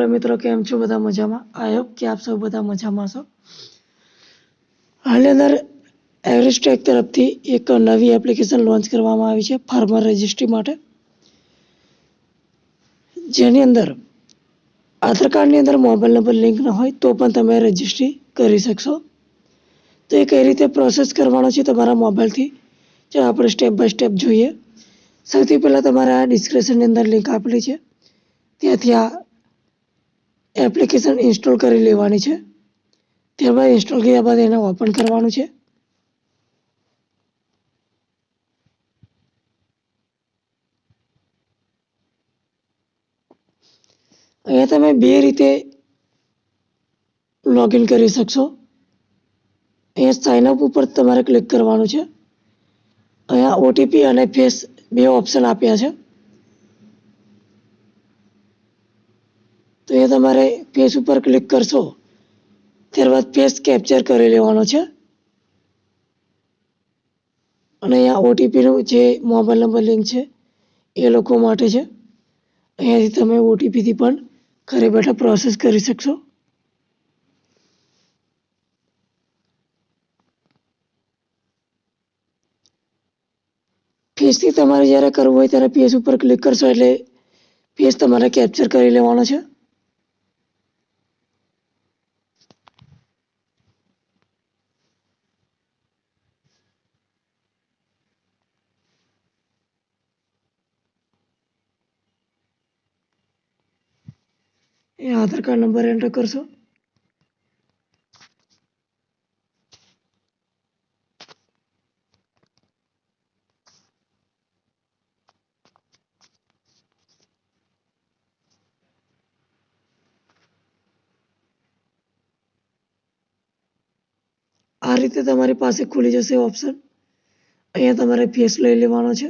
Hello મિત્રો, કેમ છો? બધા મજામાં? આઈ હોપ કે આપ સૌ બધા મજામાં છો હાલની અંદર એવરેસ્ટેક તરફથી એક નવી એપ્લિકેશન લોન્ચ કરવામાં આવી છે, ફાર્મર રજિસ્ટ્રી માટે. જેની અંદર આધાર કાર્ડની અંદર મોબાઈલ નંબર લિંક ન હોય તો પણ તમે રજિસ્ટ્રી કરી શકશો. તો એ કઈ રીતે પ્રોસેસ કરવાનો છે તમારા મોબાઈલથી ચાલો આપણે સ્ટેપ બાય સ્ટેપ જોઈએ. સૌથી પહેલાં તમારે આ ડિસ્ક્રિપ્શનની અંદર લિંક આપેલી છે. ત્યાંથી આ એપ્લિકેશન ઇન્સ્ટોલ કરી લેવાની છે. ત્યારબાદ ઇન્સ્ટોલ કર્યા બાદ એને ઓપન કરવાનું છે. અહીંયા તમે બે રીતે લોગિન કરી શકશો. અહીંયા સાઇનઅપ ઉપર તમારે ક્લિક કરવાનું છે. અહીંયા ઓટીપી અને ફેસ બે ઓપ્શન આપ્યા છે. તો એ તમારે પેજ ઉપર ક્લિક કરશો. ત્યારબાદ પેજ કેપ્ચર કરી લેવાનો છે. અને અહીંયા ઓટીપીનું જે મોબાઈલ નંબર લિંક છે, એ લોકો માટે છે. અહીંયાથી તમે ઓટીપીથી પણ ઘરે બેઠા પ્રોસેસ કરી શકશો. ફેસથી તમારે જ્યારે કરવું હોય ત્યારે પેજ ઉપર ક્લિક કરશો એટલે પેજ તમારે કેપ્ચર કરી લેવાનો છે. એ આધાર કાર્ડ નંબર એન્ટર કરશો. આ રીતે તમારી પાસે ખુલી જશે ઓપ્શન અહીંયા તમારે ફેસ લઈ લેવાનો છે.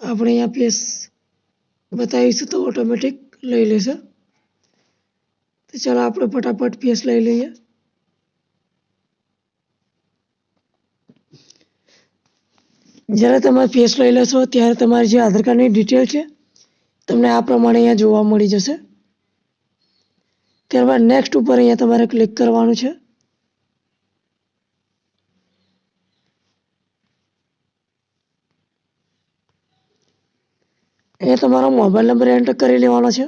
આપણે અહીંયા ફેસ બતાવીશું તો ઓટોમેટિક લઈ લેશે. તો ચાલો આપણે ફટાફટ ફેસ લઈ લઈએ. જ્યારે તમે ફેસ લઈ લેશો, ત્યારે તમારી જે આધાર કાર્ડની ડિટેલ છે, તમને આ પ્રમાણે અહીંયા જોવા મળી જશે. ત્યારબાદ નેક્સ્ટ ઉપર અહીંયા તમારે ક્લિક કરવાનું છે. એ તમારો મોબાઈલ નંબર એન્ટર કરી લેવાનો છે.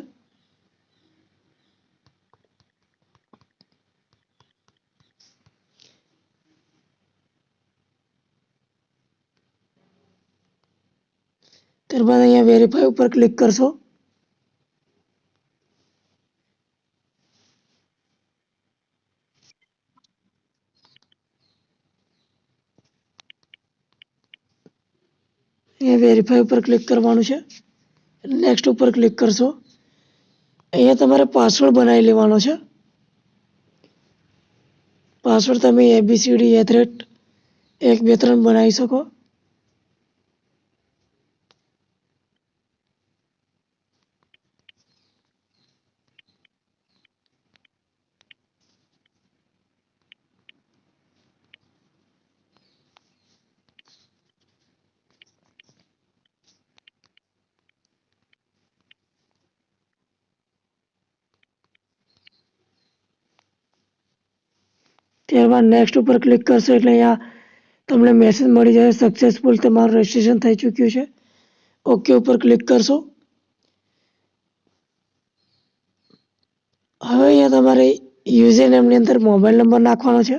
ત્યારબાદ અહીંયા વેરીફાઈ ઉપર ક્લિક કરશો. અહીંયા વેરીફાઈ ઉપર ક્લિક કરવાનું છે. નેક્સ્ટ ઉપર ક્લિક કરશો. અહીંયા તમારે પાસવર્ડ બનાવી લેવાનો છે. પાસવર્ડ તમે એબીસીડી એથરેટ એક બે ત્રણ બનાવી શકો. ત્યારબાદ નેક્સ્ટ ઉપર ક્લિક કરશો એટલે અહીંયા તમને મેસેજ મળી જશે. સક્સેસફુલ તમારું રજિસ્ટ્રેશન થઈ ચૂક્યું છે. ઓકે ઉપર ક્લિક કરશો. હવે અહીંયા તમારે યુઝર નેમની અંદર મોબાઈલ નંબર નાખવાનો છે.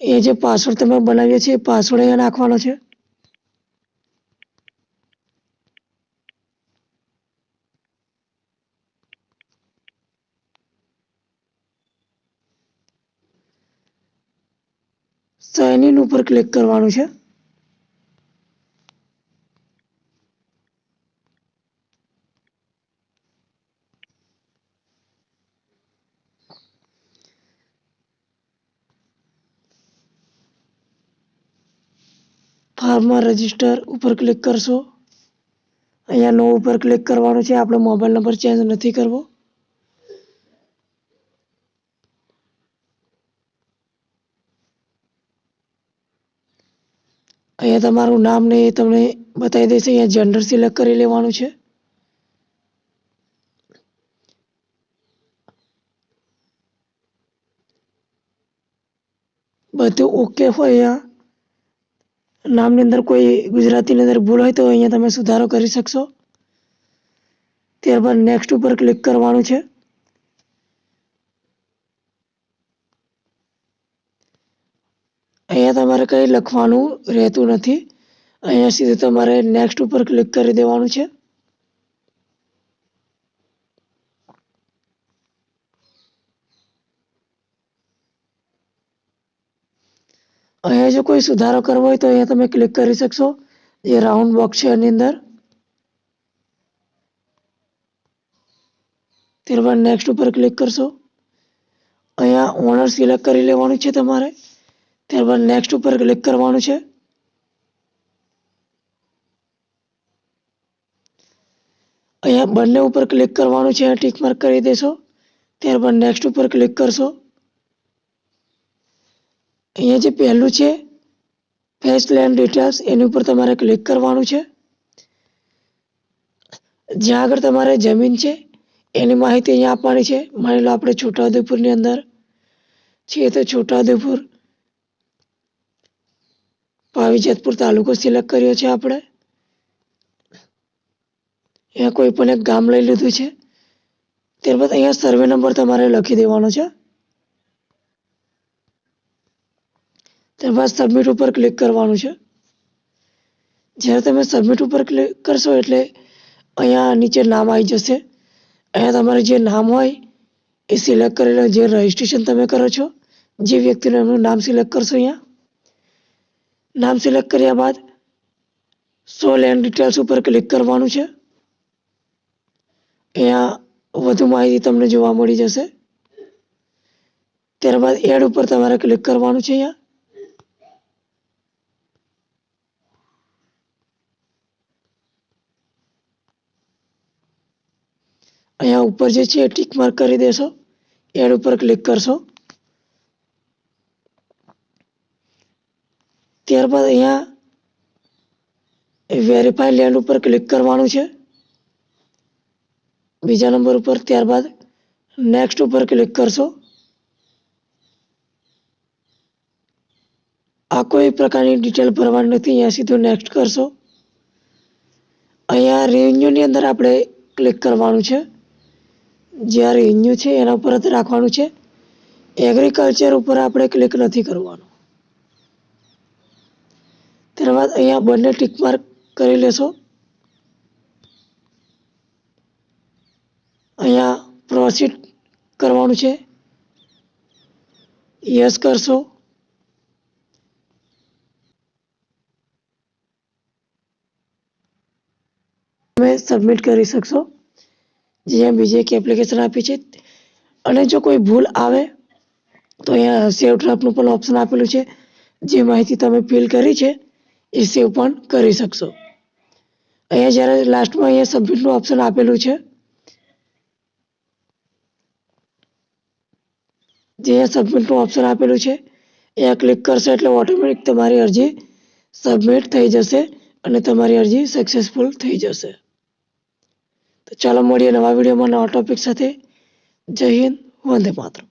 એ જે પાસવર્ડ તમે બનાવ્યો છે એ પાસવર્ડ અહીંયા નાખવાનો છે. સાઇન ઇન ઉપર ક્લિક કરવાનું છે. ફાર્મર રજિસ્ટર ઉપર ક્લિક કરશો. અહીંયા નો ઉપર ક્લિક કરવાનું છે. આપણે મોબાઈલ નંબર ચેન્જ નથી કરવો. અહીંયા તમારું નામ ને એ તમને બતાવી દેશે અહીંયા જેન્ડર સિલેક્ટ કરી લેવાનું છે. બધું ઓકે હોય અહીંયા. નામની અંદર કોઈ ગુજરાતીની અંદર ભૂલ હોય તો અહીંયા તમે સુધારો કરી શકશો. ત્યારબાદ નેક્સ્ટ ઉપર ક્લિક કરવાનું છે. અહીંયા તમારે કંઈ લખવાનું રહેતું નથી. અહીંયા સીધું તમારે નેક્સ્ટ ઉપર ક્લિક કરી દેવાનું છે. અહીંયા જો કોઈ સુધારો કરવો હોય તો અહીંયા તમે ક્લિક કરી શકશો. જે રાઉન્ડ બોક્સ છે એની અંદર. ત્યારબાદ નેક્સ્ટ ઉપર ક્લિક કરશો. અહીંયા ઓનર સિલેક્ટ કરી લેવાનું છે તમારે. ત્યારબાદ નેક્સ્ટ ઉપર ક્લિક કરવાનું છે. અહીંયા બંને ઉપર ક્લિક કરવાનું છે, ટીક માર્ક કરી દેશો. ત્યારબાદ નેક્સ્ટ ઉપર ક્લિક કરશો. અહીંયા જે પહેલું છે ફેસ લેન્ડ ડિટેલ્સ એની ઉપર તમારે ક્લિક કરવાનું છે. જ્યાં આગળ તમારે જમીન છે, એની માહિતી અહીંયા આપવાની છે. માની લો આપણે છોટાઉદેપુરની અંદર છીએ તો છોટાઉદેપુર પાવીજતપુર તાલુકો સિલેક્ટ કર્યો છે આપણે. અહીંયા કોઈ પણ એક ગામ લઈ લીધું છે. ત્યારબાદ અહીંયા સર્વે નંબર તમારે લખી દેવાનો છે. ત્યારબાદ સબમિટ ઉપર ક્લિક કરવાનું છે. જ્યારે તમે સબમિટ ઉપર ક્લિક કરશો એટલે અહીંયા નીચે નામ આવી જશે. અહીંયા તમારે જે નામ હોય એ સિલેક્ટ કરેલું જે રજિસ્ટ્રેશન તમે કરો છો, જે વ્યક્તિનું એમનું નામ સિલેક્ટ કરશો અહીંયા. નામ સિલેક્ટ કર્યા બાદ સો લેન્ડ ડિટેલ્સ ઉપર ક્લિક કરવાનું છે. અહીંયા વધુ માહિતી તમને જોવા મળી જશે. ત્યારબાદ એડ ઉપર તમારે ક્લિક કરવાનું છે અહીંયા. અહીંયા ઉપર જે છે ટીક માર્ક કરી દેશો. એડ ઉપર ક્લિક કરશો. ત્યારબાદ અહીંયા વેરીફાઈ લેન્ડ ઉપર ક્લિક કરવાનું છે. બીજા નંબર ઉપર ત્યારબાદ નેક્સ્ટ ઉપર ક્લિક કરશો. આ કોઈ પ્રકારની ડિટેલ ભરવાની નથી, અહીંયા સીધું નેક્સ્ટ કરશો. અહીંયા રેવન્યુની અંદર આપણે ક્લિક કરવાનું છે. જે આ રિન્યુ છે એના ઉપર જ રાખવાનું છે. એગ્રીકલ્ચર ઉપર આપણે ક્લિક નથી કરવાનું. ત્યારબાદ અહીંયા બંને ટીક માર્ક કરી લેશો. અહીંયા પ્રોસીડ કરવાનું છે. યસ કરશો. તમે સબમિટ કરી શકશો. જે બીજી એક એપ્લિકેશન આપી છે. અને જો કોઈ ભૂલ આવે, તો અહીંયા સેવ ડ્રાફ્ટનું પણ ઓપ્શન આપેલું છે. જે માહિતી તમે ફિલ કરી છે એ પણ કરી શકશો. અહીંયા જ્યારે લાસ્ટમાં અહીંયા સબમિટનું ઓપ્શન આપેલું છે, જે સબમિટનું ઓપ્શન આપેલું છે, અહીંયા ક્લિક કરશો એટલે ઓટોમેટિક તમારી અરજી સબમિટ થઈ જશે અને તમારી અરજી સક્સેસફુલ થઈ જશે. તો ચાલો મળીએ નવા વિડીયોમાં નવા ટોપિક સાથે. જય હિન્દ, વંદે માતરમ.